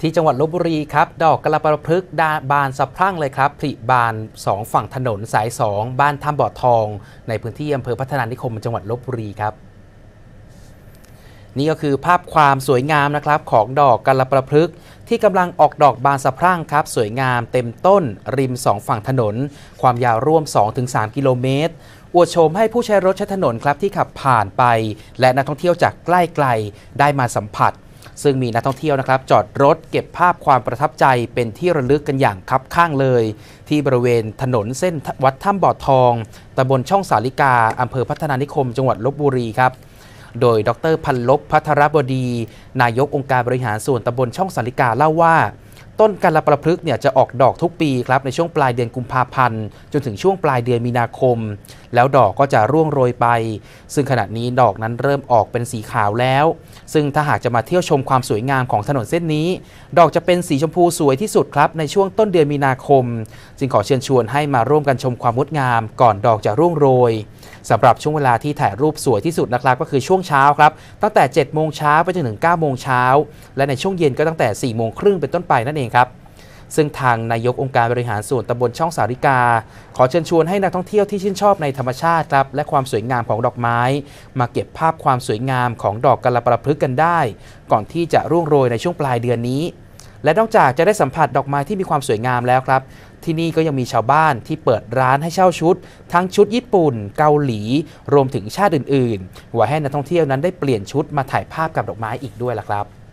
ที่จังหวัดลบบุรีครับ ดอกกระประพฤกดาบานสะพรั่งเลยครับผลิบาน 2 ฝั่งถนนสาย 2 บ้านถ้ำบ่อทอง ในพื้นที่อำเภอพัฒนานิคมจังหวัดลบบุรีครับ นี่ก็คือภาพความสวยงามนะครับของดอกกระประพฤกษ์ ที่กำลังออกดอกบานสะพรั่งครับ สวยงามเต็มต้น ริม 2 ฝั่งถนน ความยาวร่วม 2-3 กิโลเมตรอวดโฉมให้ผู้ใช้รถใช้ถนนครับที่ขับผ่านไป และนักท่องเที่ยวจากใกล้ไกลได้มาสัมผัส ซึ่งมีนักท่องเที่ยวนะครับ จอดรถเก็บภาพความประทับใจเป็นที่ระลึกกันอย่างคับข้างเลย ที่บริเวณถนนเส้นวัดถ้ำบ่อทองตำบลช่องสาลิกาอำเภอพัฒนานิคม จังหวัดลบบุรีครับ โดยดรพันลบพัทรบดี นายกองค์การบริหารส่วนตำบลช่องสาลิกาเล่าว่า ต้นกัลประพฤกษ์เนี่ยจะออกดอกทุกปีครับในช่วงปลายเดือนกุมภาพันธ์จนถึงช่วงปลายเดือนมีนาคม แล้วดอกก็จะร่วงโรยไป ซึ่งขณะนี้ดอกนั้นเริ่มออกเป็นสีขาวแล้ว ซึ่งถ้าหากจะมาเที่ยวชมความสวยงามของถนนเส้นนี้ ดอกจะเป็นสีชมพูสวยที่สุดครับในช่วงต้นเดือนมีนาคม จึงขอเชิญชวนให้มาร่วมกันชมความงดงาม ก่อนดอกจะร่วงโรย สำหรับช่วงเวลาที่ถ่ายรูปสวยที่สุดนะครับก็คือช่วงเช้าครับตั้งแต่ 7 โมงเช้าไปจนถึง 9 โมงเช้า และในช่วงเย็นก็ตั้งแต่ 4 โมงครึ่งเป็นต้นไปนั่นเองครับซึ่งทางนายกองค์การบริหารส่วนตำบลช่องสาริกา ขอเชิญชวนให้นักท่องเที่ยวที่ชื่นชอบในธรรมชาติครับและความสวยงามของดอกไม้ มาเก็บภาพความสวยงามของดอกกระประพฤกกันได้ ก่อนที่จะร่วงโรยในช่วงปลายเดือนนี้ และนอกจากจะได้สัมผัสดอกไม้ที่มีความสวยงามแล้วครับ ที่นี่ก็ยังมีชาวบ้านที่เปิดร้านให้เช่าชุด ทั้งชุดญี่ปุ่น เกาหลี รวมถึงชาติอื่นๆไว้ให้นักท่องเที่ยวนั้นได้เปลี่ยนชุดมาถ่ายภาพกับดอกไม้อีกด้วยล่ะครับ